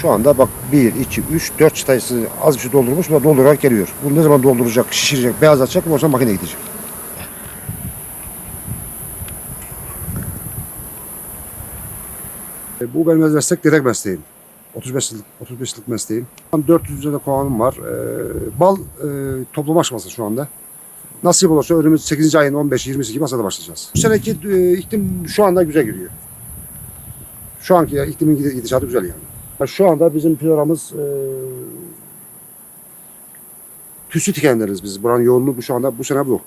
Şu anda bak 1, 2, 3, 4 çıtayısı az bir şey doldurmuş ve doldurarak geliyor. Bunu ne zaman dolduracak, şişirecek, beyazlatacak o zaman makineye gidecek. E, Bu benim meslek direkt mesleğim. 35 yıllık, 35 yıllık mesleğim. Şu an 400 üzerinde kovanım var. E, bal e, toplama aşaması şu anda. Nasip olursa önümüz 8. ayın 15-20'si gibi masada başlayacağız. Bu seneki e, iklim şu anda güzel gidiyor. Şu anki iklimin gidişatı güzel yani. Şu anda bizim pinoramız e, tüsü tikenleriz biz. Buranın yoğunluğu bu şu anda bu sene bu.